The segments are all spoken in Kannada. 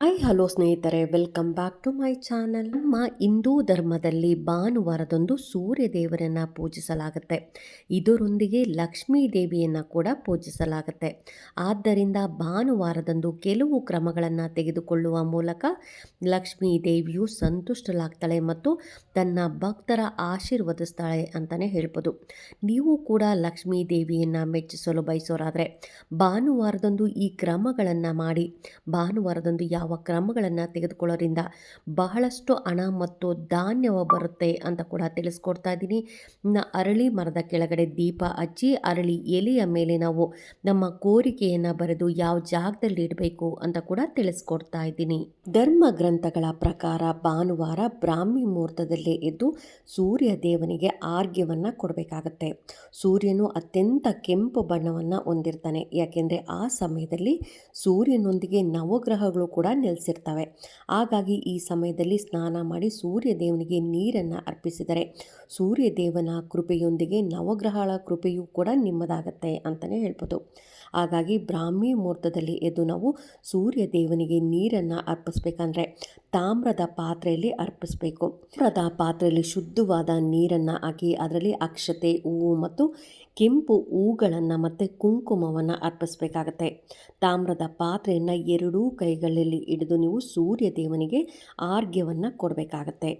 ಹಾಯ್ ಹಲೋ ಸ್ನೇಹಿತರೆ. Welcome back to my channel ನಮ್ಮ ಹಿಂದೂ ಧರ್ಮದಲ್ಲಿ ಭಾನುವಾರದಂದು ಸೂರ್ಯ ದೇವರನ್ನು ಪೂಜಿಸಲಾಗುತ್ತೆ. ಇದರೊಂದಿಗೆ ಲಕ್ಷ್ಮೀ ದೇವಿಯನ್ನು ಕೂಡ ಪೂಜಿಸಲಾಗುತ್ತೆ. ಆದ್ದರಿಂದ ಭಾನುವಾರದಂದು ಕೆಲವು ಕ್ರಮಗಳನ್ನು ತೆಗೆದುಕೊಳ್ಳುವ ಮೂಲಕ ಲಕ್ಷ್ಮೀ ದೇವಿಯು ಸಂತುಷ್ಟಲಾಗ್ತಾಳೆ ಮತ್ತು ತನ್ನ ಭಕ್ತರ ಆಶೀರ್ವದಿಸ್ತಾಳೆ ಅಂತಲೇ ಹೇಳ್ಬೋದು. ನೀವು ಕೂಡ ಲಕ್ಷ್ಮೀ ದೇವಿಯನ್ನು ಮೆಚ್ಚಿಸಲು ಬಯಸೋರಾದರೆ, ಭಾನುವಾರದಂದು ಈ ಕ್ರಮಗಳನ್ನು ಮಾಡಿ, ಭಾನುವಾರದಂದು ಯಾವ ಕ್ರಮಗಳನ್ನು ತೆಗೆದುಕೊಳ್ಳೋದ್ರಿಂದ ಬಹಳಷ್ಟು ಹಣ ಮತ್ತು ಧಾನ್ಯವ ಬರುತ್ತೆ ಅಂತ ಕೂಡ ತಿಳಿಸ್ಕೊಡ್ತಾ ಇದ್ದೀನಿ. ಇನ್ನು ಅರಳಿ ಮರದ ಕೆಳಗಡೆ ದೀಪ ಹಚ್ಚಿ, ಅರಳಿ ಎಲೆಯ ಮೇಲೆ ನಾವು ನಮ್ಮ ಕೋರಿಕೆಯನ್ನು ಬರೆದು ಯಾವ ಜಾಗದಲ್ಲಿ ಇಡಬೇಕು ಅಂತ ಕೂಡ ತಿಳಿಸ್ಕೊಡ್ತಾ ಇದ್ದೀನಿ. ಧರ್ಮ ಗ್ರಂಥಗಳ ಪ್ರಕಾರ ಭಾನುವಾರ ಬ್ರಾಹ್ಮಿ ಮುಹೂರ್ತದಲ್ಲೇ ಎದ್ದು ಸೂರ್ಯ ದೇವನಿಗೆ ಆರ್ಘ್ಯವನ್ನು ಕೊಡಬೇಕಾಗತ್ತೆ. ಸೂರ್ಯನು ಅತ್ಯಂತ ಕೆಂಪು ಬಣ್ಣವನ್ನು ಹೊಂದಿರ್ತಾನೆ. ಯಾಕೆಂದರೆ ಆ ಸಮಯದಲ್ಲಿ ಸೂರ್ಯನೊಂದಿಗೆ ನವಗ್ರಹಗಳು ಕೂಡ ನೆಲೆಸಿರ್ತವೆ. ಹಾಗಾಗಿ ಈ ಸಮಯದಲ್ಲಿ ಸ್ನಾನ ಮಾಡಿ ಸೂರ್ಯ ದೇವನಿಗೆ ನೀರನ್ನು ಅರ್ಪಿಸಿದರೆ ಸೂರ್ಯ ದೇವನ ಕೃಪೆಯೊಂದಿಗೆ ನವಗ್ರಹಗಳ ಕೃಪೆಯೂ ಕೂಡ ನಿಮ್ಮದಾಗತ್ತೆ ಅಂತಲೇ ಹೇಳ್ಬೋದು. ಹಾಗಾಗಿ ಬ್ರಾಹ್ಮಿ ಮುಹೂರ್ತದಲ್ಲಿ ಎದ್ದು ನಾವು ಸೂರ್ಯ ದೇವನಿಗೆ ನೀರನ್ನು ಅರ್ಪಿಸ್ಬೇಕಂದ್ರೆ ತಾಮ್ರದ ಪಾತ್ರೆಯಲ್ಲಿ ಅರ್ಪಿಸಬೇಕು. ತಾಮ್ರದ ಪಾತ್ರೆಯಲ್ಲಿ ಶುದ್ಧವಾದ ನೀರನ್ನು ಹಾಕಿ ಅದರಲ್ಲಿ ಅಕ್ಷತೆ, ಹೂವು ಮತ್ತು ಕೆಂಪು ಹೂಗಳನ್ನು ಮತ್ತು ಕುಂಕುಮವನ್ನು ಅರ್ಪಿಸಬೇಕಾಗತ್ತೆ. ತಾಮ್ರದ ಪಾತ್ರೆಯನ್ನು ಎರಡೂ ಕೈಗಳಲ್ಲಿ ಹಿಡಿದು ನೀವು ಸೂರ್ಯ ದೇವನಿಗೆ ಆರ್ಘ್ಯವನ್ನು ಕೊಡಬೇಕಾಗತ್ತೆ.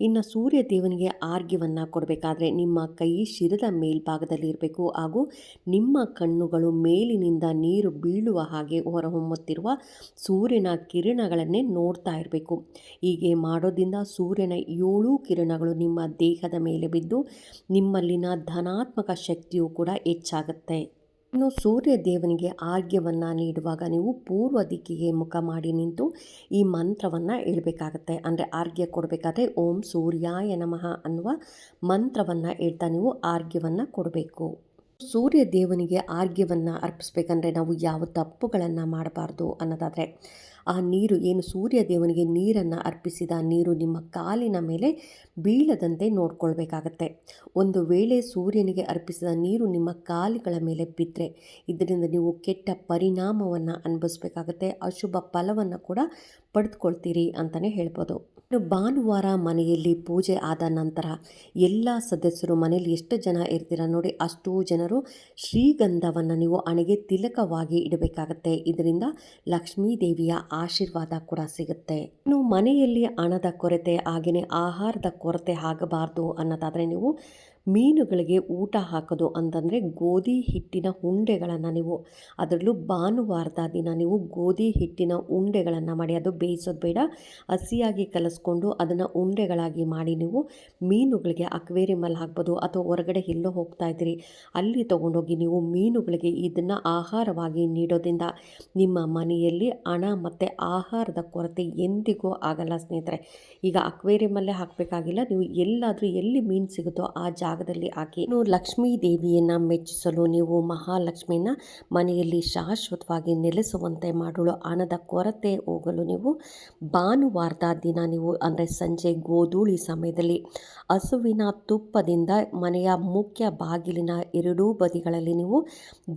ಇನ್ನು ಸೂರ್ಯ ದೇವನಿಗೆ ಆರ್ಗ್ಯವನ್ನು ಕೊಡಬೇಕಾದ್ರೆ ನಿಮ್ಮ ಕೈ ಶಿರದ ಮೇಲ್ಭಾಗದಲ್ಲಿ ಇರಬೇಕು ಹಾಗೂ ನಿಮ್ಮ ಕಣ್ಣುಗಳು ಮೇಲಿನಿಂದ ನೀರು ಬೀಳುವ ಹಾಗೆ ಹೊರಹೊಮ್ಮುತ್ತಿರುವ ಸೂರ್ಯನ ಕಿರಣಗಳನ್ನೇ ನೋಡ್ತಾ ಇರಬೇಕು. ಹೀಗೆ ಮಾಡೋದ್ರಿಂದ ಸೂರ್ಯನ ಏಳು ಕಿರಣಗಳು ನಿಮ್ಮ ದೇಹದ ಮೇಲೆ ಬಿದ್ದು ನಿಮ್ಮಲ್ಲಿನ ಧನಾತ್ಮಕ ಶಕ್ತಿಯು ಕೂಡ ಹೆಚ್ಚಾಗುತ್ತೆ. ಇನ್ನು ಸೂರ್ಯ ದೇವನಿಗೆ ಆರ್ಘ್ಯವನ್ನು ನೀಡುವಾಗ ನೀವು ಪೂರ್ವ ದಿಕ್ಕಿಗೆ ಮುಖ ಮಾಡಿ ನಿಂತು ಈ ಮಂತ್ರವನ್ನು ಹೇಳ್ಬೇಕಾಗತ್ತೆ. ಅಂದರೆ ಆರ್ಘ್ಯ ಕೊಡಬೇಕಾದ್ರೆ ಓಂ ಸೂರ್ಯಾಯ ನಮಃ ಅನ್ನುವ ಮಂತ್ರವನ್ನು ಹೇಳ್ತಾ ನೀವು ಆರ್ಘ್ಯವನ್ನು ಕೊಡಬೇಕು. ಸೂರ್ಯ ದೇವನಿಗೆ ಆರ್ಘ್ಯವನ್ನು ಅರ್ಪಿಸ್ಬೇಕಂದ್ರೆ ನಾವು ಯಾವ ತಪ್ಪುಗಳನ್ನು ಮಾಡಬಾರ್ದು ಅನ್ನೋದಾದರೆ ಆ ನೀರು ಏನು ಸೂರ್ಯ ದೇವನಿಗೆ ನೀರನ್ನು ಅರ್ಪಿಸಿದ ನೀರು ನಿಮ್ಮ ಕಾಲಿನ ಮೇಲೆ ಬೀಳದಂತೆ ನೋಡಿಕೊಳ್ಬೇಕಾಗತ್ತೆ. ಒಂದು ವೇಳೆ ಸೂರ್ಯನಿಗೆ ಅರ್ಪಿಸಿದ ನೀರು ನಿಮ್ಮ ಕಾಲುಗಳ ಮೇಲೆ ಬಿದ್ದರೆ ಇದರಿಂದ ನೀವು ಕೆಟ್ಟ ಪರಿಣಾಮವನ್ನು ಅನುಭವಿಸ್ಬೇಕಾಗತ್ತೆ, ಅಶುಭ ಫಲವನ್ನು ಕೂಡ ಪಡೆದುಕೊಳ್ತೀರಿ ಅಂತಲೇ ಹೇಳ್ಬೋದು. ಭಾನುವಾರ ಮನೆಯಲ್ಲಿ ಪೂಜೆ ಆದ ನಂತರ ಎಲ್ಲ ಸದಸ್ಯರು ಮನೆಯಲ್ಲಿ ಎಷ್ಟು ಜನ ಇರ್ತೀರ ನೋಡಿ, ಅಷ್ಟು ಜನರು ಶ್ರೀಗಂಧವನ್ನು ನೀವು ಹಣೆಗೆ ತಿಲಕವಾಗಿ ಇಡಬೇಕಾಗತ್ತೆ. ಇದರಿಂದ ಲಕ್ಷ್ಮೀ ದೇವಿಯ ಆಶೀರ್ವಾದ ಕೂಡ ಸಿಗುತ್ತೆ. ಇನ್ನು ಮನೆಯಲ್ಲಿ ಹಣದ ಕೊರತೆ, ಹಾಗೆಯೇ ಆಹಾರದ ಕೊರತೆ ಆಗಬಾರ್ದು ಅನ್ನೋದಾದರೆ ನೀವು ಮೀನುಗಳಿಗೆ ಊಟ ಹಾಕೋದು ಅಂತಂದರೆ ಗೋಧಿ ಹಿಟ್ಟಿನ ಉಂಡೆಗಳನ್ನು ನೀವು, ಅದರಲ್ಲೂ ಭಾನುವಾರದ ದಿನ ನೀವು ಗೋಧಿ ಹಿಟ್ಟಿನ ಉಂಡೆಗಳನ್ನು ಮಾಡಿ, ಅದು ಬೇಯಿಸೋದು ಬೇಡ. ಹಸಿಯಾಗಿ ಕಲಸ್ಕೊಂಡು ಅದನ್ನು ಉಂಡೆಗಳಾಗಿ ಮಾಡಿ ನೀವು ಮೀನುಗಳಿಗೆ ಅಕ್ವೇರಿಯಮಲ್ಲಿ ಹಾಕ್ಬೋದು ಅಥವಾ ಹೊರಗಡೆ ಎಲ್ಲೋ ಹೋಗ್ತಾ ಇದ್ದೀರಿ, ಅಲ್ಲಿ ತೊಗೊಂಡೋಗಿ ನೀವು ಮೀನುಗಳಿಗೆ ಇದನ್ನು ಆಹಾರವಾಗಿ ನೀಡೋದ್ರಿಂದ ನಿಮ್ಮ ಮನೆಯಲ್ಲಿ ಹಣ ಮತ್ತು ಆಹಾರದ ಕೊರತೆ ಎಂದಿಗೂ ಆಗಲ್ಲ ಸ್ನೇಹಿತರೆ. ಈಗ ಅಕ್ವೇರಿಯಮಲ್ಲೇ ಹಾಕಬೇಕಾಗಿಲ್ಲ, ನೀವು ಎಲ್ಲಾದರೂ ಎಲ್ಲಿ ಮೀನು ಸಿಗುತ್ತೋ ಆ ಜಾಗ ಜಾಗದಲ್ಲಿ ಹಾಕಿ ಲಕ್ಷ್ಮೀ ದೇವಿಯನ್ನ ಮೆಚ್ಚಿಸಲು ನೀವು ಮಹಾಲಕ್ಷ್ಮಿನ ಮನೆಯಲ್ಲಿ ಶಾಶ್ವತವಾಗಿ ನೆಲೆಸುವಂತೆ ಮಾಡಲು ಹಣದ ಕೊರತೆ ಹೋಗಲು ನೀವು ಭಾನುವಾರದ ದಿನ ನೀವು, ಅಂದರೆ ಸಂಜೆ ಗೋಧೂಳಿ ಸಮಯದಲ್ಲಿ ಹಸುವಿನ ತುಪ್ಪದಿಂದ ಮನೆಯ ಮುಖ್ಯ ಬಾಗಿಲಿನ ಎರಡೂ ಬದಿಗಳಲ್ಲಿ ನೀವು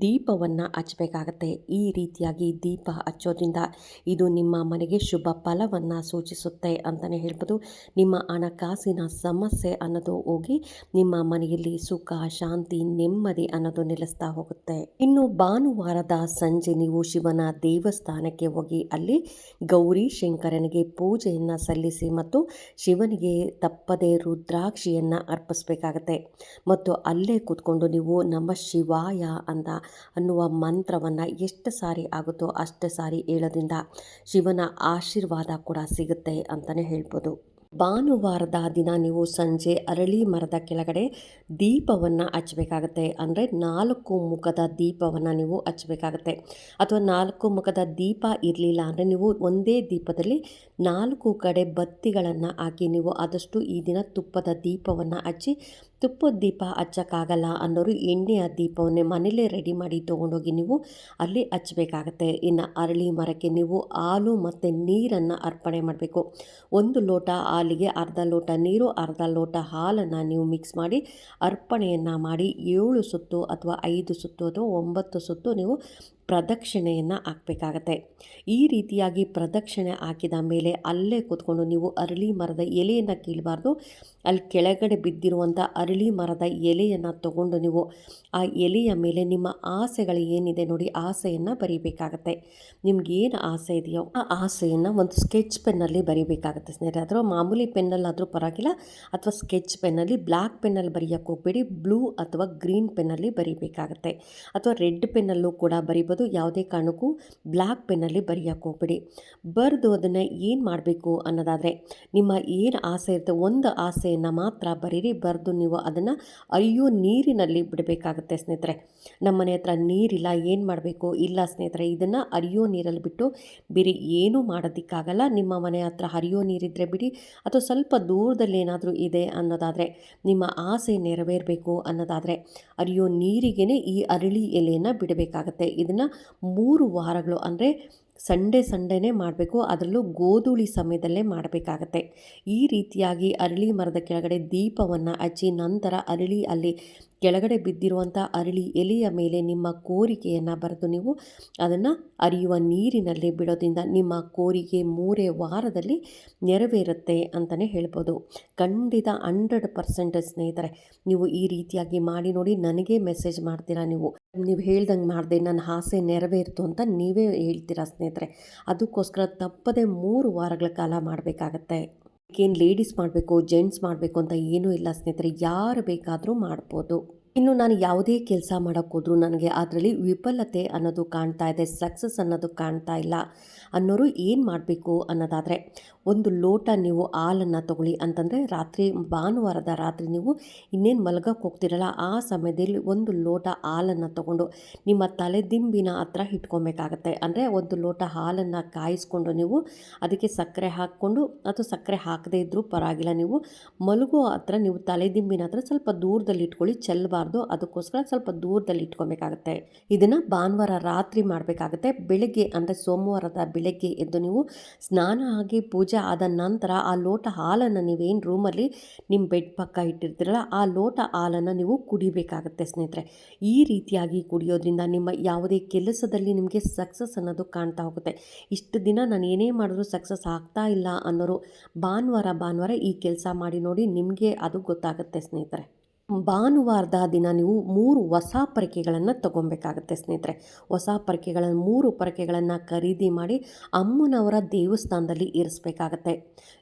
ದೀಪವನ್ನು ಹಚ್ಚಬೇಕಾಗತ್ತೆ. ಈ ರೀತಿಯಾಗಿ ದೀಪ ಹಚ್ಚೋದ್ರಿಂದ ಇದು ನಿಮ್ಮ ಮನೆಗೆ ಶುಭ ಫಲವನ್ನು ಸೂಚಿಸುತ್ತೆ ಅಂತಲೇ ಹೇಳ್ಬೋದು. ನಿಮ್ಮ ಹಣಕಾಸಿನ ಸಮಸ್ಯೆ ಅನ್ನೋದು ಹೋಗಿ ನಿಮ್ಮ ಮನೆಯಲ್ಲಿ ಸುಖ, ಶಾಂತಿ, ನೆಮ್ಮದಿ ಅನ್ನೋದು ನೆಲೆಸ್ತಾ ಹೋಗುತ್ತೆ. ಇನ್ನು ಭಾನುವಾರದ ಸಂಜೆ ನೀವು ಶಿವನ ದೇವಸ್ಥಾನಕ್ಕೆ ಹೋಗಿ ಅಲ್ಲಿ ಗೌರಿ ಶಂಕರನಿಗೆ ಪೂಜೆಯನ್ನು ಸಲ್ಲಿಸಿ ಮತ್ತು ಶಿವನಿಗೆ ತಪ್ಪದೆ ರುದ್ರಾಕ್ಷಿಯನ್ನು ಅರ್ಪಿಸಬೇಕಾಗತ್ತೆ. ಮತ್ತು ಅಲ್ಲೇ ಕೂತ್ಕೊಂಡು ನೀವು ನಮ್ಮ ಶಿವಾಯ ಅಂತ ಅನ್ನುವ ಮಂತ್ರವನ್ನು ಎಷ್ಟು ಸಾರಿ ಆಗುತ್ತೋ ಅಷ್ಟು ಸಾರಿ ಹೇಳೋದ್ರಿಂದ ಶಿವನ ಆಶೀರ್ವಾದ ಕೂಡ ಸಿಗುತ್ತೆ ಅಂತಲೇ ಹೇಳ್ಬೋದು. ಭಾನುವಾರದ ದಿನ ನೀವು ಸಂಜೆ ಅರಳಿ ಮರದ ಕೆಳಗಡೆ ದೀಪವನ್ನು ಹಚ್ಚಬೇಕಾಗತ್ತೆ. ಅಂದರೆ ನಾಲ್ಕು ಮುಖದ ದೀಪವನ್ನು ನೀವು ಹಚ್ಚಬೇಕಾಗತ್ತೆ. ಅಥವಾ ನಾಲ್ಕು ಮುಖದ ದೀಪ ಇರಲಿಲ್ಲ ಅಂದರೆ ನೀವು ಒಂದೇ ದೀಪದಲ್ಲಿ ನಾಲ್ಕು ಕಡೆ ಬತ್ತಿಗಳನ್ನು ಹಾಕಿ ನೀವು ಆದಷ್ಟು ಈ ದಿನ ತುಪ್ಪದ ದೀಪವನ್ನು ಹಚ್ಚಿ ತುಪ್ಪದ ದೀಪ ಹಚ್ಚೋಕ್ಕಾಗಲ್ಲ ಅನ್ನೋರು ಎಣ್ಣೆಯ ದೀಪವನ್ನೇ ಮನೇಲೇ ರೆಡಿ ಮಾಡಿ ತೊಗೊಂಡೋಗಿ ನೀವು ಅಲ್ಲಿ ಹಚ್ಚಬೇಕಾಗತ್ತೆ. ಇನ್ನು ಅರಳಿ ಮರಕ್ಕೆ ನೀವು ಹಾಲು ಮತ್ತು ನೀರನ್ನು ಅರ್ಪಣೆ ಮಾಡಬೇಕು. ಒಂದು ಲೋಟ ಹಾಲಿಗೆ ಅರ್ಧ ಲೋಟ ನೀರು, ಅರ್ಧ ಲೋಟ ಹಾಲನ್ನು ನೀವು ಮಿಕ್ಸ್ ಮಾಡಿ ಅರ್ಪಣೆಯನ್ನು ಮಾಡಿ ಏಳು ಸುತ್ತು ಅಥವಾ ಐದು ಸುತ್ತು ಅಥವಾ ಒಂಬತ್ತು ಸುತ್ತು ನೀವು ಪ್ರದಕ್ಷಿಣೆಯನ್ನು ಹಾಕಬೇಕಾಗತ್ತೆ. ಈ ರೀತಿಯಾಗಿ ಪ್ರದಕ್ಷಿಣೆ ಹಾಕಿದ ಮೇಲೆ ಅಲ್ಲೇ ಕೂತ್ಕೊಂಡು ನೀವು ಅರಳಿ ಮರದ ಎಲೆಯನ್ನು ಕೀಳಬಾರ್ದು. ಅಲ್ಲಿ ಕೆಳಗಡೆ ಬಿದ್ದಿರುವಂಥ ಅರಳಿ ಮರದ ಎಲೆಯನ್ನು ತಗೊಂಡು ನೀವು ಆ ಎಲೆಯ ಮೇಲೆ ನಿಮ್ಮ ಆಸೆಗಳು ಏನಿದೆ ನೋಡಿ ಆಸೆಯನ್ನು ಬರೀಬೇಕಾಗತ್ತೆ. ನಿಮ್ಗೆ ಏನು ಆಸೆ ಇದೆಯೋ ಆ ಆಸೆಯನ್ನು ಒಂದು ಸ್ಕೆಚ್ ಪೆನ್ನಲ್ಲಿ ಬರೀಬೇಕಾಗತ್ತೆ ಸ್ನೇಹಿತರೆ. ಅಥವಾ ಮಾಮೂಲಿ ಪೆನ್ನಲ್ಲಾದರೂ ಪರವಾಗಿಲ್ಲ. ಅಥವಾ ಸ್ಕೆಚ್ ಪೆನ್ನಲ್ಲಿ ಬ್ಲ್ಯಾಕ್ ಪೆನ್ನಲ್ಲಿ ಬರೆಯೋಕ್ಕೆ ಹೋಗಬೇಡಿ. ಬ್ಲೂ ಅಥವಾ ಗ್ರೀನ್ ಪೆನ್ನಲ್ಲಿ ಬರೀಬೇಕಾಗತ್ತೆ. ಅಥವಾ ರೆಡ್ ಪೆನ್ನಲ್ಲೂ ಕೂಡ ಬರಿಬೋದು. ಯಾವುದೇ ಕಾರಣಕ್ಕೂ ಬ್ಲ್ಯಾಕ್ ಪೆನ್ನಲ್ಲಿ ಬರೆಯೋಕ್ಕೆ ಹೋಗ್ಬೇಡಿ. ಬರೆದು ಅದನ್ನು ಏನು ಮಾಡಬೇಕು ಅನ್ನೋದಾದರೆ ನಿಮ್ಮ ಏನು ಆಸೆ ಇರುತ್ತೆ ಒಂದು ಆಸೆಯನ್ನು ಮಾತ್ರ ಬರೀರಿ, ಬರೆದು ನೀವು ಅದನ್ನು ಅಯ್ಯೋ ನೀರಿನಲ್ಲಿ ಬಿಡಬೇಕಾಗುತ್ತೆ ಸ್ನೇಹಿತರೆ. ನಮ್ಮ ಮನೆ ಹತ್ರ ನೀರಿಲ್ಲ, ಏನು ಮಾಡಬೇಕು? ಇಲ್ಲ ಸ್ನೇಹಿತರೆ, ಇದನ್ನು ಅರಿಯೋ ನೀರಲ್ಲಿ ಬಿಟ್ಟು ಬೇರೆ ಏನೂ ಮಾಡೋದಕ್ಕಾಗಲ್ಲ. ನಿಮ್ಮ ಮನೆ ಹತ್ರ ಹರಿಯೋ ನೀರಿದ್ದರೆ ಬಿಡಿ ಅಥವಾ ಸ್ವಲ್ಪ ದೂರದಲ್ಲಿ ಏನಾದರೂ ಇದೆ ಅನ್ನೋದಾದರೆ, ನಿಮ್ಮ ಆಸೆ ನೆರವೇರಬೇಕು ಅನ್ನೋದಾದರೆ ಅರಿಯೋ ನೀರಿಗೇ ಈ ಅರಳಿ ಎಲೆಯನ್ನು ಬಿಡಬೇಕಾಗತ್ತೆ. ಇದನ್ನು ಮೂರು ವಾರಗಳು ಅಂದರೆ ಸಂಡೇ ಸಂಡೇನೇ ಮಾಡಬೇಕು. ಅದರಲ್ಲೂ ಗೋಧೂಳಿ ಸಮಯದಲ್ಲೇ ಮಾಡಬೇಕಾಗತ್ತೆ. ಈ ರೀತಿಯಾಗಿ ಅರಳಿ ಮರದ ಕೆಳಗಡೆ ದೀಪವನ್ನು ಹಚ್ಚಿ ನಂತರ ಅರಳಿ ಅಲ್ಲಿ ಕೆಳಗಡೆ ಬಿದ್ದಿರುವಂಥ ಅರಳಿ ಎಲೆಯ ಮೇಲೆ ನಿಮ್ಮ ಕೋರಿಕೆಯನ್ನು ಬರೆದು ನೀವು ಅದನ್ನು ಅರಿಯುವ ನೀರಿನಲ್ಲಿ ಬಿಡೋದ್ರಿಂದ ನಿಮ್ಮ ಕೋರಿಕೆ ಮೂರೇ ವಾರದಲ್ಲಿ ನೆರವೇರುತ್ತೆ ಅಂತಲೇ ಹೇಳ್ಬೋದು. ಖಂಡಿತ ಹಂಡ್ರೆಡ್ ಪರ್ಸೆಂಟ್ ಸ್ನೇಹಿತರೆ, ನೀವು ಈ ರೀತಿಯಾಗಿ ಮಾಡಿ ನೋಡಿ ನನಗೆ ಮೆಸೇಜ್ ಮಾಡ್ತೀರಾ ನೀವು? ನೀವು ಹೇಳ್ದಂಗೆ ಮಾಡಿದೆ, ನನ್ನ ಆಸೆ ನೆರವೇರಿತು ಅಂತ ನೀವೇ ಹೇಳ್ತೀರಾ ಸ್ನೇಹಿತರೆ? ಅದಕ್ಕೋಸ್ಕರ ತಪ್ಪದೆ ಮೂರು ವಾರಗಳ ಕಾಲ ಮಾಡಬೇಕಾಗತ್ತೆ. ಏನು ಲೇಡೀಸ್ ಮಾಡಬೇಕು ಜೆಂಟ್ಸ್ ಮಾಡಬೇಕು ಅಂತ ಏನೂ ಇಲ್ಲ ಸ್ನೇಹಿತರೆ, ಯಾರು ಬೇಕಾದರೂ ಮಾಡ್ಬೋದು. ಇನ್ನು ನಾನು ಯಾವುದೇ ಕೆಲಸ ಮಾಡೋಕ್ಕೋದ್ರೂ ನನಗೆ ಅದರಲ್ಲಿ ವಿಫಲತೆ ಅನ್ನೋದು ಕಾಣ್ತಾ ಇದೆ ಸಕ್ಸಸ್ ಅನ್ನೋದು ಕಾಣ್ತಾ ಇಲ್ಲ. ಅನ್ನೋರು ಏನು ಮಾಡಬೇಕು ಅನ್ನೋದಾದರೆ, ಒಂದು ಲೋಟ ನೀವು ಹಾಲನ್ನು ತಗೊಳ್ಳಿ ಅಂತಂದರೆ ರಾತ್ರಿ, ಭಾನುವಾರದ ರಾತ್ರಿ ನೀವು ಇನ್ನೇನು ಮಲಗಕ್ಕೆ ಹೋಗ್ತಿರಲ್ಲ, ಆ ಸಮಯದಲ್ಲಿ ಒಂದು ಲೋಟ ಹಾಲನ್ನು ತಗೊಂಡು ನಿಮ್ಮ ತಲೆದಿಂಬಿನ ಹತ್ರ ಇಟ್ಕೊಬೇಕಾಗತ್ತೆ. ಅಂದರೆ ಒಂದು ಲೋಟ ಹಾಲನ್ನು ಕಾಯಿಸ್ಕೊಂಡು ನೀವು ಅದಕ್ಕೆ ಸಕ್ಕರೆ ಹಾಕ್ಕೊಂಡು, ಅದು ಸಕ್ಕರೆ ಹಾಕದೇ ಇದ್ದರೂ ಪರವಾಗಿಲ್ಲ, ನೀವು ಮಲಗೋ ಹತ್ರ ನೀವು ತಲೆದಿಂಬಿನ ಹತ್ರ ಸ್ವಲ್ಪ ದೂರದಲ್ಲಿ ಇಟ್ಕೊಳ್ಳಿ ಚೆಲ್ಲಬಾರ್ದು ಅದಕ್ಕೋಸ್ಕರ ಸ್ವಲ್ಪ ದೂರದಲ್ಲಿ ಇಟ್ಕೊಬೇಕಾಗತ್ತೆ. ಇದನ್ನು ಭಾನುವಾರ ರಾತ್ರಿ ಮಾಡಬೇಕಾಗತ್ತೆ, ಬೆಳಿಗ್ಗೆ ಅಂದರೆ ಸೋಮವಾರದ ಬೆಳಗ್ಗೆ ಎದ್ದು ನೀವು ಸ್ನಾನ ಆಗಿ ಪೂಜೆ ಆದ ನಂತರ ಆ ಲೋಟ ಹಾಲನ್ನು ನೀವೇನು ರೂಮಲ್ಲಿ ನಿಮ್ಮ ಬೆಡ್ ಪಕ್ಕ ಇಟ್ಟಿರ್ತೀರಲ್ಲ, ಆ ಲೋಟ ಹಾಲನ್ನು ನೀವು ಕುಡಿಬೇಕಾಗತ್ತೆ ಸ್ನೇಹಿತರೆ. ಈ ರೀತಿಯಾಗಿ ಕುಡಿಯೋದ್ರಿಂದ ನಿಮ್ಮ ಯಾವುದೇ ಕೆಲಸದಲ್ಲಿ ನಿಮಗೆ ಸಕ್ಸಸ್ ಅನ್ನೋದು ಕಾಣ್ತಾ ಹೋಗುತ್ತೆ. ಇಷ್ಟು ದಿನ ನಾನು ಏನೇ ಮಾಡಿದ್ರು ಸಕ್ಸಸ್ ಆಗ್ತಾ ಇಲ್ಲ ಅನ್ನೋರು ಭಾನುವಾರ ಭಾನುವಾರ ಈ ಕೆಲಸ ಮಾಡಿ ನೋಡಿ ನಿಮಗೆ ಅದು ಗೊತ್ತಾಗುತ್ತೆ ಸ್ನೇಹಿತರೆ. ಭಾನುವಾರದ ದಿನ ನೀವು ಮೂರು ಹೊಸ ಪರಕೆಗಳನ್ನು ತೊಗೊಬೇಕಾಗತ್ತೆ ಸ್ನೇಹಿತರೆ. ಹೊಸ ಪರಕೆಗಳನ್ನು ಮೂರು ಪರಕೆಗಳನ್ನು ಖರೀದಿ ಮಾಡಿ ಅಮ್ಮನವರ ದೇವಸ್ಥಾನದಲ್ಲಿ ಇರಿಸ್ಬೇಕಾಗತ್ತೆ.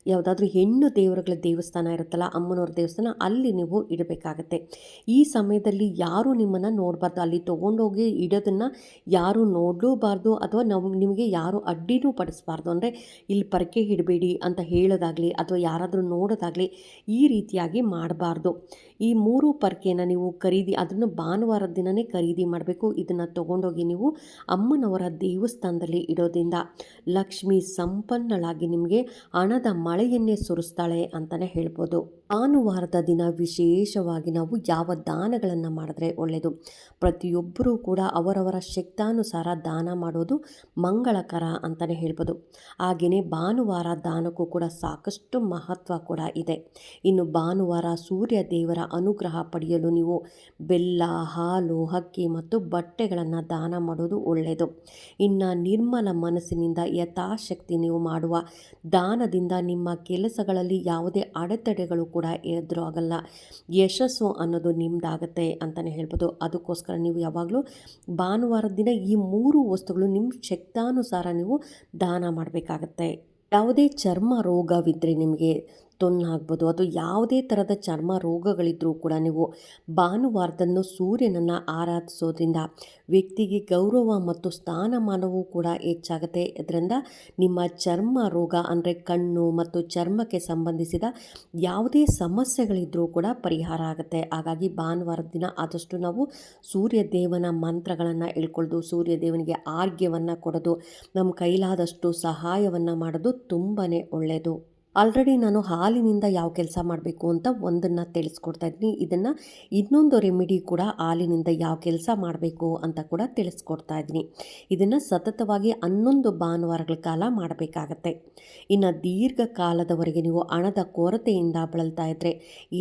ಯಾವುದಾದ್ರೂ ಹೆಣ್ಣು ದೇವರುಗಳ ದೇವಸ್ಥಾನ ಇರುತ್ತಲ್ಲ, ಅಮ್ಮನವ್ರ ದೇವಸ್ಥಾನ, ಅಲ್ಲಿ ನೀವು ಇಡಬೇಕಾಗತ್ತೆ. ಈ ಸಮಯದಲ್ಲಿ ಯಾರು ನಿಮ್ಮನ್ನು ನೋಡಬಾರ್ದು? ಅಲ್ಲಿ ತೊಗೊಂಡೋಗಿ ಇಡೋದನ್ನು ಯಾರು ನೋಡಲೂಬಾರ್ದು? ಅಥವಾ ನಾವು ನಿಮಗೆ ಯಾರು ಅಡ್ಡಿನೂ ಪಡಿಸಬಾರ್ದು? ಅಂದರೆ ಇಲ್ಲಿ ಪರಕೆ ಇಡಬೇಡಿ ಅಂತ ಹೇಳೋದಾಗಲಿ, ಅಥವಾ ಯಾರಾದರೂ ನೋಡೋದಾಗಲಿ ಈ ರೀತಿಯಾಗಿ ಮಾಡಬಾರ್ದು. ಈ ಮೂರು ಪರ್ಕೆಯನ್ನು ನೀವು ಖರೀದಿ, ಅದನ್ನು ಭಾನುವಾರದ ದಿನವೇ ಖರೀದಿ ಮಾಡಬೇಕು. ಇದನ್ನು ತೊಗೊಂಡೋಗಿ ನೀವು ಅಮ್ಮನವರ ದೇವಸ್ಥಾನದಲ್ಲಿ ಇಡೋದ್ರಿಂದ ಲಕ್ಷ್ಮಿ ಸಂಪನ್ನಳಾಗಿ ನಿಮಗೆ ಹಣದ ಮಳೆಯನ್ನೇ ಸುರಿಸ್ತಾಳೆ ಅಂತಲೇ ಹೇಳ್ಬೋದು. ಭಾನುವಾರದ ದಿನ ವಿಶೇಷವಾಗಿ ನಾವು ಯಾವ ದಾನಗಳನ್ನು ಮಾಡಿದ್ರೆ ಒಳ್ಳೆಯದು ಪ್ರತಿಯೊಬ್ಬರೂ ಕೂಡ ಅವರವರ ಶಕ್ತಾನುಸಾರ ದಾನ ಮಾಡೋದು ಮಂಗಳಕರ ಅಂತಲೇ ಹೇಳ್ಬೋದು. ಹಾಗೆಯೇ ಭಾನುವಾರ ದಾನಕ್ಕೂ ಕೂಡ ಸಾಕಷ್ಟು ಮಹತ್ವ ಕೂಡ ಇದೆ. ಇನ್ನು ಭಾನುವಾರ ಸೂರ್ಯ ದೇವರ ಅನುಗ್ರಹ ಪಡೆಯಲು ನೀವು ಬೆಲ್ಲ, ಹಾಲು ಹಕ್ಕಿ ಮತ್ತು ಬಟ್ಟೆಗಳನ್ನು ದಾನ ಮಾಡೋದು ಒಳ್ಳೆಯದು ಇನ್ನು ನಿರ್ಮಲ ಮನಸ್ಸಿನಿಂದ ಯಥಾಶಕ್ತಿ ನೀವು ಮಾಡುವ ದಾನದಿಂದ ನಿಮ್ಮ ಕೆಲಸಗಳಲ್ಲಿ ಯಾವುದೇ ಅಡೆತಡೆಗಳು ಕೂಡ ಎದುರಾಗಲ್ಲ ಯಶಸ್ಸು ಅನ್ನೋದು ನಿಮ್ಮದಾಗತ್ತೆ ಅಂತಲೇ ಹೇಳ್ಬೋದು. ಅದಕ್ಕೋಸ್ಕರ ನೀವು ಯಾವಾಗಲೂ ಭಾನುವಾರದ ದಿನ ಈ ಮೂರು ವಸ್ತುಗಳು ನಿಮ್ಮ ಶಕ್ತಾನುಸಾರ ನೀವು ದಾನ ಮಾಡಬೇಕಾಗತ್ತೆ. ಯಾವುದೇ ಚರ್ಮ ರೋಗವಿದ್ದರೆ ನಿಮಗೆ ಆಗ್ಬೋದು ಅದು ಯಾವುದೇ ಥರದ ಚರ್ಮ ರೋಗಗಳಿದ್ದರೂ ಕೂಡ ನೀವು ಭಾನುವಾರದಂದು ಸೂರ್ಯನನ್ನು ಆರಾಧಿಸೋದ್ರಿಂದ ವ್ಯಕ್ತಿಗೆ ಗೌರವ ಮತ್ತು ಸ್ಥಾನಮಾನವೂ ಕೂಡ ಹೆಚ್ಚಾಗುತ್ತೆ. ಇದರಿಂದ ನಿಮ್ಮ ಚರ್ಮ ರೋಗ ಅಂದರೆ ಕಣ್ಣು ಮತ್ತು ಚರ್ಮಕ್ಕೆ ಸಂಬಂಧಿಸಿದ ಯಾವುದೇ ಸಮಸ್ಯೆಗಳಿದ್ದರೂ ಕೂಡ ಪರಿಹಾರ ಆಗುತ್ತೆ. ಹಾಗಾಗಿ ಭಾನುವಾರದ ದಿನ ಆದಷ್ಟು ನಾವು ಸೂರ್ಯ ದೇವನ ಮಂತ್ರಗಳನ್ನು ಹೇಳ್ಕೊಳ್ಳೋದು ಸೂರ್ಯ ದೇವನಿಗೆ ಆರ್ಗ್ಯವನ್ನು ಕೊಡೋದು, ನಮ್ಮ ಕೈಲಾದಷ್ಟು ಸಹಾಯವನ್ನು ಮಾಡೋದು ತುಂಬಾ ಒಳ್ಳೆಯದು ಆಲ್ರೆಡಿ ನಾನು ಹಾಲಿನಿಂದ ಯಾವ ಕೆಲಸ ಮಾಡಬೇಕು ಅಂತ ಒಂದನ್ನು ತಿಳಿಸ್ಕೊಡ್ತಾ ಇದ್ದೀನಿ ಇದನ್ನು ಇನ್ನೊಂದು ರೆಮಿಡಿ ಕೂಡ ಹಾಲಿನಿಂದ ಯಾವ ಕೆಲಸ ಮಾಡಬೇಕು ಅಂತ ಕೂಡ ತಿಳಿಸ್ಕೊಡ್ತಾ ಇದ್ದೀನಿ ಇದನ್ನು ಸತತವಾಗಿ ಹನ್ನೊಂದು ಭಾನುವಾರಗಳ ಕಾಲ ಮಾಡಬೇಕಾಗತ್ತೆ. ಇನ್ನು ದೀರ್ಘಕಾಲದವರೆಗೆ ನೀವು ಹಣದ ಕೊರತೆಯಿಂದ ಬಳಲ್ತಾ ಇದ್ದರೆ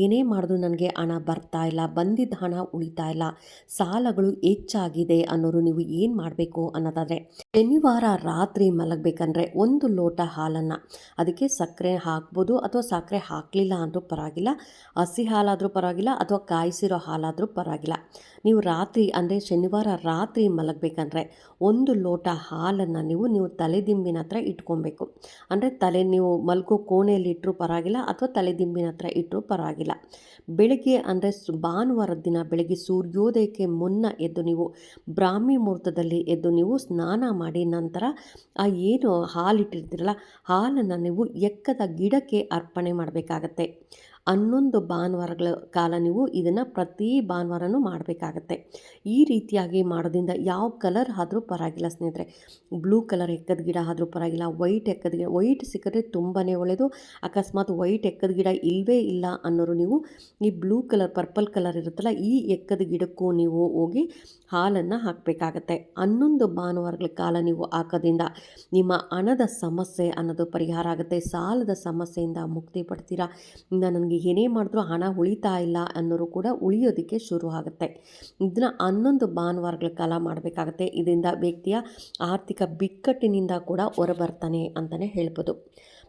ಏನೇ ಮಾಡಿದ್ರು ನನಗೆ ಹಣ ಬರ್ತಾ ಇಲ್ಲ, ಬಂದಿದ್ದ ಹಣ ಉಳಿತಾ ಇಲ್ಲ, ಸಾಲಗಳು ಹೆಚ್ಚಾಗಿದೆ ಅನ್ನೋರು ನೀವು ಏನು ಮಾಡಬೇಕು ಅನ್ನೋದಾದರೆ, ಶನಿವಾರ ರಾತ್ರಿ ಮಲಗಬೇಕಂದ್ರೆ ಒಂದು ಲೋಟ ಹಾಲನ್ನು, ಅದಕ್ಕೆ ಸಕ್ಕರೆ ಹಾಕ್ಬೋದು ಅಥವಾ ಸಕ್ಕರೆ ಹಾಕಲಿಲ್ಲ ಅಂದರೂ ಪರವಾಗಿಲ್ಲ, ಹಸಿ ಹಾಲಾದರೂ ಪರವಾಗಿಲ್ಲ ಅಥವಾ ಕಾಯಿಸಿರೋ ಹಾಲಾದರೂ ಪರವಾಗಿಲ್ಲ. ನೀವು ರಾತ್ರಿ ಅಂದರೆ ಶನಿವಾರ ರಾತ್ರಿ ಮಲಗಬೇಕಂದ್ರೆ ಒಂದು ಲೋಟ ಹಾಲನ್ನು ನೀವು ನೀವು ತಲೆದಿಂಬಿನ ಹತ್ರ ಇಟ್ಕೊಬೇಕು. ಅಂದರೆ ತಲೆ ನೀವು ಮಲಗೋ ಕೋಣೆಯಲ್ಲಿ ಇಟ್ಟರೂ ಪರವಾಗಿಲ್ಲ ಅಥವಾ ತಲೆದಿಂಬಿನ ಹತ್ರ ಇಟ್ಟರೂ ಪರವಾಗಿಲ್ಲ. ಬೆಳಗ್ಗೆ ಅಂದರೆ ಭಾನುವಾರದ ದಿನ ಬೆಳಗ್ಗೆ ಸೂರ್ಯೋದಯಕ್ಕೆ ಮುನ್ನ ಎದ್ದು ನೀವು ಬ್ರಾಹ್ಮಿ ಮುಹೂರ್ತದಲ್ಲಿ ಎದ್ದು ನೀವು ಸ್ನಾನ ಮಾಡಿ ನಂತರ ಆ ಏನು ಹಾಲಿಟ್ಟಿರ್ತೀರಲ್ಲ, ಹಾಲನ್ನು ನೀವು ಎಕ್ಕದ ಗಿಡಕ್ಕೆ ಅರ್ಪಣೆ ಮಾಡಬೇಕಾಗತ್ತೆ. ಹನ್ನೊಂದು ಭಾನುವಾರಗಳ ಕಾಲ ನೀವು ಇದನ್ನು ಪ್ರತಿ ಭಾನುವಾರನೂ ಮಾಡಬೇಕಾಗತ್ತೆ. ಈ ರೀತಿಯಾಗಿ ಮಾಡೋದ್ರಿಂದ ಯಾವ ಕಲರ್ ಆದರೂ ಪರವಾಗಿಲ್ಲ ಸ್ನೇಹಿತರೆ. ಬ್ಲೂ ಕಲರ್ ಎಕ್ಕದ ಗಿಡ ಆದರೂ ಪರವಾಗಿಲ್ಲ, ವೈಟ್ ಎಕ್ಕದ ಗಿಡ, ವೈಟ್ ಸಿಕ್ಕಿದ್ರೆ ತುಂಬಾ ಒಳ್ಳೆಯದು ಅಕಸ್ಮಾತ್ ವೈಟ್ ಎಕ್ಕದ ಗಿಡ ಇಲ್ಲವೇ ಇಲ್ಲ ಅನ್ನೋರು ನೀವು ಈ ಬ್ಲೂ ಕಲರ್, ಪರ್ಪಲ್ ಕಲರ್ ಇರುತ್ತಲ್ಲ, ಈ ಎಕ್ಕದ ಗಿಡಕ್ಕೂ ನೀವು ಹೋಗಿ ಹಾಲನ್ನು ಹಾಕಬೇಕಾಗತ್ತೆ. ಹನ್ನೊಂದು ಭಾನುವಾರಗಳ ಕಾಲ ನೀವು ಹಾಕೋದ್ರಿಂದ ನಿಮ್ಮ ಹಣದ ಸಮಸ್ಯೆ ಅನ್ನೋದು ಪರಿಹಾರ ಆಗುತ್ತೆ. ಸಾಲದ ಸಮಸ್ಯೆಯಿಂದ ಮುಕ್ತಿ ಪಡ್ತೀರಾ? ಇನ್ನು ನನಗೆ ಏನೇ ಮಾಡಿದ್ರೂ ಹಣ ಉಳಿತಾ ಇಲ್ಲ ಅನ್ನೋರು ಕೂಡ ಉಳಿಯೋದಕ್ಕೆ ಶುರು ಆಗುತ್ತೆ. ಇದನ್ನು ಹನ್ನೊಂದು ಭಾನುವಾರಗಳ ಕಾಲ ಮಾಡಬೇಕಾಗತ್ತೆ. ಇದರಿಂದ ವ್ಯಕ್ತಿಯ ಆರ್ಥಿಕ ಬಿಕ್ಕಟ್ಟಿನಿಂದ ಕೂಡ ಹೊರಬರ್ತಾನೆ ಅಂತಲೇ ಹೇಳ್ಬೋದು.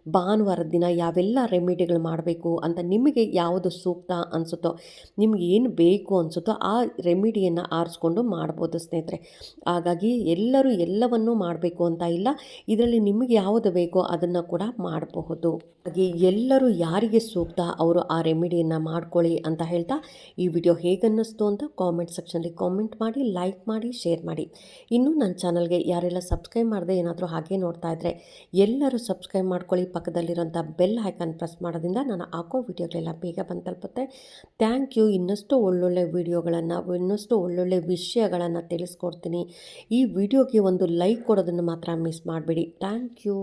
ಭಾನುವಾರ ದಿನ ಯಾವೆಲ್ಲ ರೆಮಿಡಿಗಳು ಮಾಡಬೇಕು ಅಂತ ನಿಮಗೆ ಯಾವುದು ಸೂಕ್ತ ಅನಿಸುತ್ತೋ, ನಿಮ್ಗೆ ಏನು ಬೇಕು ಅನಿಸುತ್ತೋ ಆ ರೆಮಿಡಿಯನ್ನು ಆರಿಸ್ಕೊಂಡು ಮಾಡ್ಬೋದು ಸ್ನೇಹಿತರೆ. ಹಾಗಾಗಿ ಎಲ್ಲರೂ ಎಲ್ಲವನ್ನೂ ಮಾಡಬೇಕು ಅಂತ ಇಲ್ಲ, ಇದರಲ್ಲಿ ನಿಮಗೆ ಯಾವುದು ಬೇಕೋ ಅದನ್ನು ಕೂಡ ಮಾಡಬಹುದು. ಹಾಗೆ ಎಲ್ಲರೂ ಯಾರಿಗೆ ಸೂಕ್ತ, ಅವರು ಆ ರೆಮಿಡಿಯನ್ನು ಮಾಡ್ಕೊಳ್ಳಿ ಅಂತ ಹೇಳ್ತಾ ಈ ವಿಡಿಯೋ ಹೇಗನ್ನಿಸ್ತು ಅಂತ ಕಾಮೆಂಟ್ ಸೆಕ್ಷನಲ್ಲಿ ಕಾಮೆಂಟ್ ಮಾಡಿ ಲೈಕ್ ಮಾಡಿ ಶೇರ್ ಮಾಡಿ. ಇನ್ನೂ ನನ್ನ ಚಾನಲ್ಗೆ ಯಾರೆಲ್ಲ ಸಬ್ಸ್ಕ್ರೈಬ್ ಮಾಡದೆ ಏನಾದರೂ ಹಾಗೆ ನೋಡ್ತಾ ಇದ್ದರೆ ಎಲ್ಲರೂ ಸಬ್ಸ್ಕ್ರೈಬ್ ಮಾಡ್ಕೊಳ್ಳಿ. ಪಕ್ಕದಲ್ಲಿರೋಂಥ ಬೆಲ್ ಐಕಾನ್ ಪ್ರೆಸ್ ಮಾಡೋದ್ರಿಂದ ನಾನು ಹಾಕೋ ವಿಡಿಯೋಗಳೆಲ್ಲ ಬೇಗ ಬಂದು ತಲುಪುತ್ತೆ ಥ್ಯಾಂಕ್ ಯು ಇನ್ನಷ್ಟು ಒಳ್ಳೊಳ್ಳೆ ವಿಡಿಯೋಗಳನ್ನು, ಇನ್ನಷ್ಟು ಒಳ್ಳೊಳ್ಳೆ ವಿಷಯಗಳನ್ನು ತಿಳಿಸ್ಕೊಡ್ತೀನಿ. ಈ ವಿಡಿಯೋಗೆ ಒಂದು ಲೈಕ್ ಕೊಡೋದನ್ನು ಮಾತ್ರ ಮಿಸ್ ಮಾಡಬೇಡಿ. Thank you